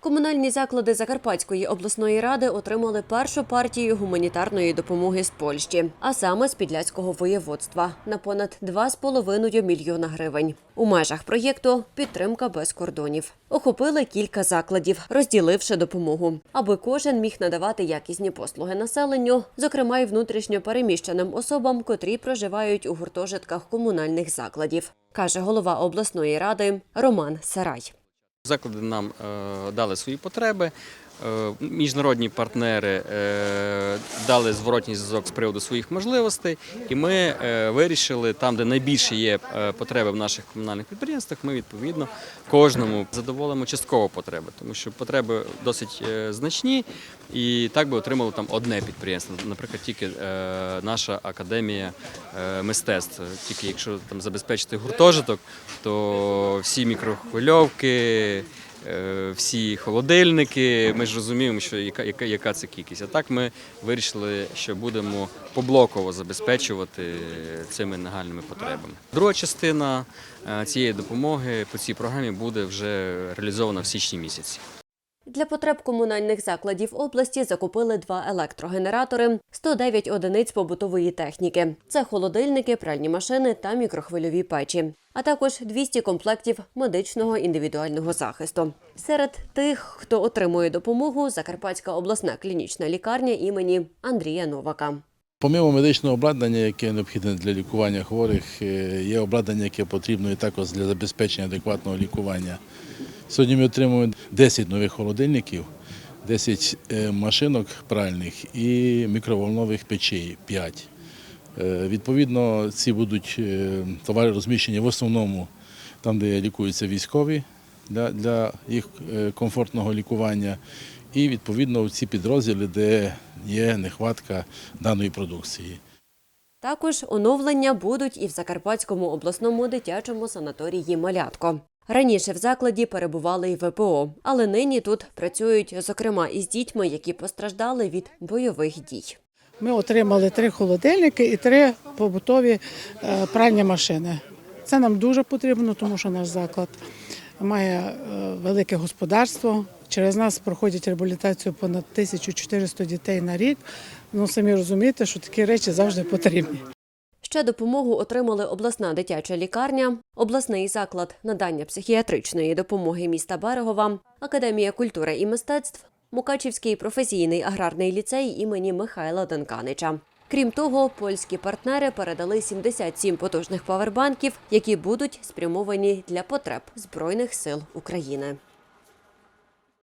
Комунальні заклади Закарпатської обласної ради отримали першу партію гуманітарної допомоги з Польщі, а саме з Підляцького воєводства на понад 2,5 мільйона гривень. У межах проєкту підтримка без кордонів. Охопили кілька закладів, розділивши допомогу, аби кожен міг надавати якісні послуги населенню, зокрема й внутрішньо переміщеним особам, котрі проживають у гуртожитках комунальних закладів, каже голова обласної ради Роман Сарай. Заклади нам е, дали свої потреби. Е, Міжнародні партнери е, дали зворотній зв'язок з приводу своїх можливостей, і ми е, вирішили там, де найбільше є потреби в наших комунальних підприємствах, ми відповідно кожному задоволимо частково потреби, тому що потреби досить значні, і так би отримало там одне підприємство. Наприклад, тільки наша академія мистецтв. Тільки якщо там забезпечити гуртожиток, то всі мікрохвильовки. Е, Всі холодильники, ми ж розуміємо, що яка, яка, яка це кількість. А так ми вирішили, що будемо поблоково забезпечувати цими нагальними потребами. Друга частина е, цієї допомоги по цій програмі буде вже реалізована в січні місяці. Для потреб комунальних закладів області закупили два електрогенератори, 109 одиниць побутової техніки. Це холодильники, пральні машини та мікрохвильові печі, а також 200 комплектів медичного індивідуального захисту. Серед тих, хто отримує допомогу, Закарпатська обласна клінічна лікарня імені Андрія Новака. Помимо медичного обладнання, яке необхідне для лікування хворих, е, є обладнання, яке потрібно і також для забезпечення адекватного лікування. Сьогодні ми отримуємо 10 нових холодильників, 10 е, машинок пральних і мікроволнових печей 5. Е, Відповідно, ці будуть е, товари розміщені в основному там, де лікуються військові для, для їх комфортного лікування, і відповідно в ці підрозділи, де є нехватка даної продукції. Також оновлення будуть і в Закарпатському обласному дитячому санаторії Малятко. Раніше в закладі перебували й ВПО, але нині тут працюють, зокрема, із дітьми, які постраждали від бойових дій. Ми отримали три холодильники і три побутові е, пральні машини. Це нам дуже потрібно, тому що наш заклад має е, велике господарство. Через нас проходять реабілітацію понад 1400 дітей на рік. Ну самі розумієте, що такі речі завжди потрібні. Ще допомогу отримали обласна дитяча лікарня, обласний заклад надання психіатричної допомоги міста Берегова, Академія культури і мистецтв, Мукачівський професійний аграрний ліцей імені Михайла Данканича. Крім того, польські партнери передали 77 потужних павербанків, які будуть спрямовані для потреб Збройних сил України.